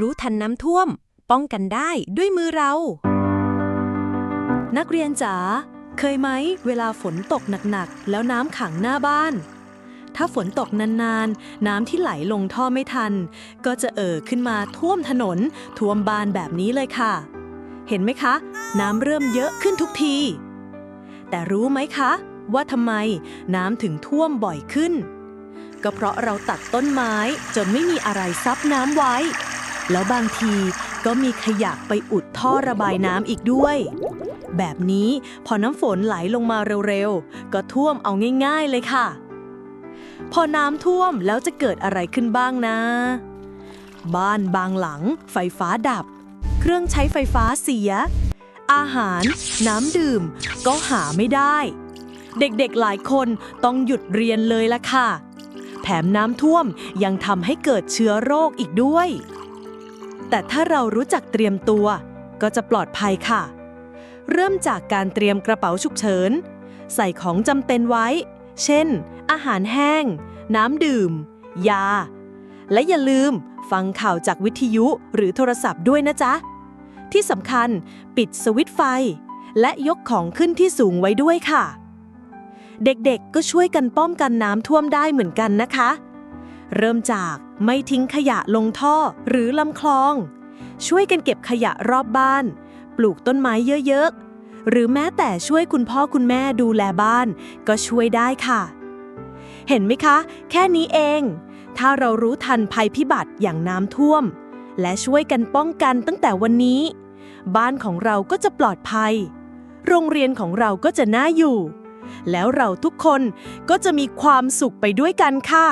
รู้ทันน้ำท่วม ป้องกันได้ด้วยมือเรา นักเรียนจ๋าเคยไหมเวลาฝนตกหนักๆ แล้วน้ำขังหน้าบ้าน ถ้าฝนตกนานๆ น้ำที่ไหลลงท่อไม่ทัน ก็จะเอ่อขึ้นมาท่วมถนน ท่วมบ้านแบบนี้เลยค่ะ เห็นไหมคะ น้ำเริ่มเยอะขึ้นทุกที แต่รู้ไหมคะ ว่าทำไมน้ำถึงท่วมบ่อยขึ้น ก็เพราะเราตัดต้นไม้จนไม่มีอะไรซับน้ำไว้ แล้วบางทีก็มีขยะไปอุดท่อระบายน้ำอีกด้วย แบบนี้พอน้ำฝนไหลลงมาเร็วๆ ก็ท่วมเอาง่ายๆเลยค่ะ พอน้ำท่วมแล้วจะเกิดอะไรขึ้นบ้างนะ บ้านบางหลัง ไฟฟ้าดับ เครื่องใช้ไฟฟ้าเสีย อาหาร น้ำดื่ม ก็หาไม่ได้ เด็กๆหลายคนต้องหยุดเรียนเลยละค่ะ แถมน้ำท่วมยังทำให้เกิดเชื้อโรคอีกด้วย แต่ถ้าเรารู้จักเตรียมตัว ก็จะปลอดภัยค่ะ เริ่มจากการเตรียมกระเป๋าฉุกเฉิน ใส่ของจำเป็นไว้ เช่น อาหารแห้ง น้ำดื่ม ยา และอย่าลืมฟังข่าวจากวิทยุหรือโทรศัพท์ด้วยนะจ๊ะ ที่สำคัญปิดสวิตไฟ และยกของขึ้นที่สูงไว้ด้วยค่ะ เด็กๆก็ช่วยกันป้องกันน้ำท่วมได้เหมือนกันนะคะ เริ่มจากไม่ทิ้งขยะลงท่อหรือลำคลอง ช่วยกันเก็บขยะรอบบ้าน ปลูกต้นไม้เยอะๆ หรือแม้แต่ช่วยคุณพ่อคุณแม่ดูแลบ้าน ก็ช่วยได้ค่ะ เห็นไหมคะ แค่นี้เอง ถ้าเรารู้ทันภัยพิบัติอย่างน้ำท่วม และช่วยกันป้องกันตั้งแต่วันนี้ บ้านของเราก็จะปลอดภัย โรงเรียนของเราก็จะน่าอยู่ แล้วเราทุกคนก็จะมีความสุขไปด้วยกันค่ะ